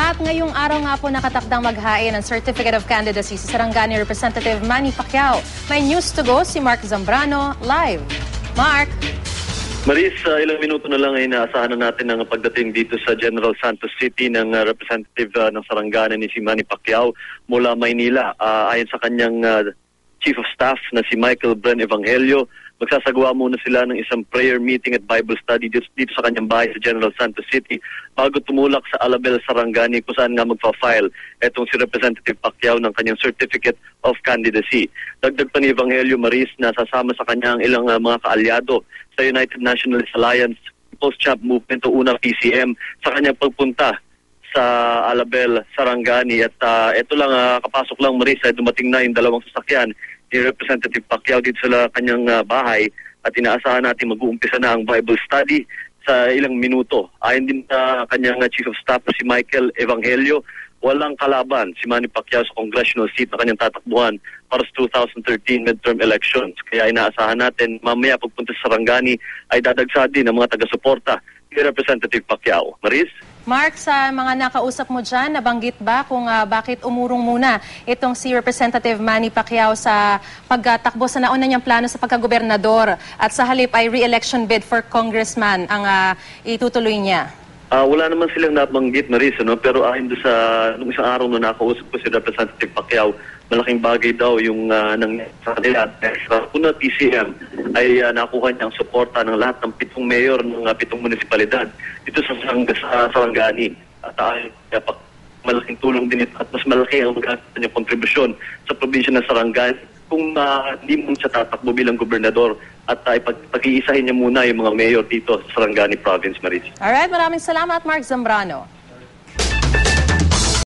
At ngayong araw nga po nakatakdang maghain ng Certificate of Candidacy si Sarangani Representative Manny Pacquiao. May news to go si Mark Zambrano live. Mark? Maris, uh, ilang minuto na lang ay naasahan na natin ang pagdating dito sa General Santos City ng uh, representative uh, ng Sarangani ni si Manny Pacquiao mula Maynila. Uh, ayon sa kanyang uh, Chief of Staff na si Michael Bren Evangelio, magsasagawa muna sila ng isang prayer meeting at Bible study dito, dito sa kanyang bahay sa General Santos City bago tumulak sa Alabel Sarangani kung saan nga magfa-file etong si Representative Pacquiao ng kanyang Certificate of Candidacy. Dagdag pa ni Evangelio Maris na sasama sa kanyang ilang uh, mga kaalyado sa United Nationalist Alliance Post-Champ Movement o unang PCM sa kanyang pagpunta sa Alabel, Sarangani at uh, ito lang uh, kapasok lang Maris ay dumating na yung dalawang sasakyan ni Representative Pacquiao dito sa kanyang uh, bahay at inaasahan natin mag-uumpisa na ang Bible study sa ilang minuto. Ayon din sa kanyang Chief of Staff si Michael Evangelio, walang kalaban si Manny Pacquiao sa congressional seat na kanyang tatakbuhan para sa 2013 midterm elections. Kaya inaasahan natin mamaya pagpunta sa Sarangani ay dadagsa din ang mga taga-suporta ni Representative Pacquiao. Maris? Mark, sa mga nakausap mo dyan, nabanggit ba kung ah, bakit umurong muna itong si Representative Manny Pacquiao sa pagtakbo sa nauna niyang plano sa pagkagobernador at sa halip ay re-election bid for congressman ang ah, itutuloy niya? Ah, wala naman silang nabanggit, Maris, ano? pero ayon doon sa nung isang araw na nakausap ko si Representative Pacquiao, malaking bagay daw yung uh, nang sa kanila. Sa una PCM ay uh, nakuha niya ang suporta ng lahat ng pitong mayor ng uh, pitong munisipalidad dito sa, Sarang, sa Sarangani. At uh, kaya pa, malaking tulong din ito at mas malaki ang magkakaroon niyang kontribusyon sa probinsya ng Sarangani kung uh, hindi mo siya tatakbo bilang gobernador at uh, pag, pag-iisahin niya muna yung mga mayor dito sa Sarangani Province, Maris. Alright, maraming salamat Mark Zambrano.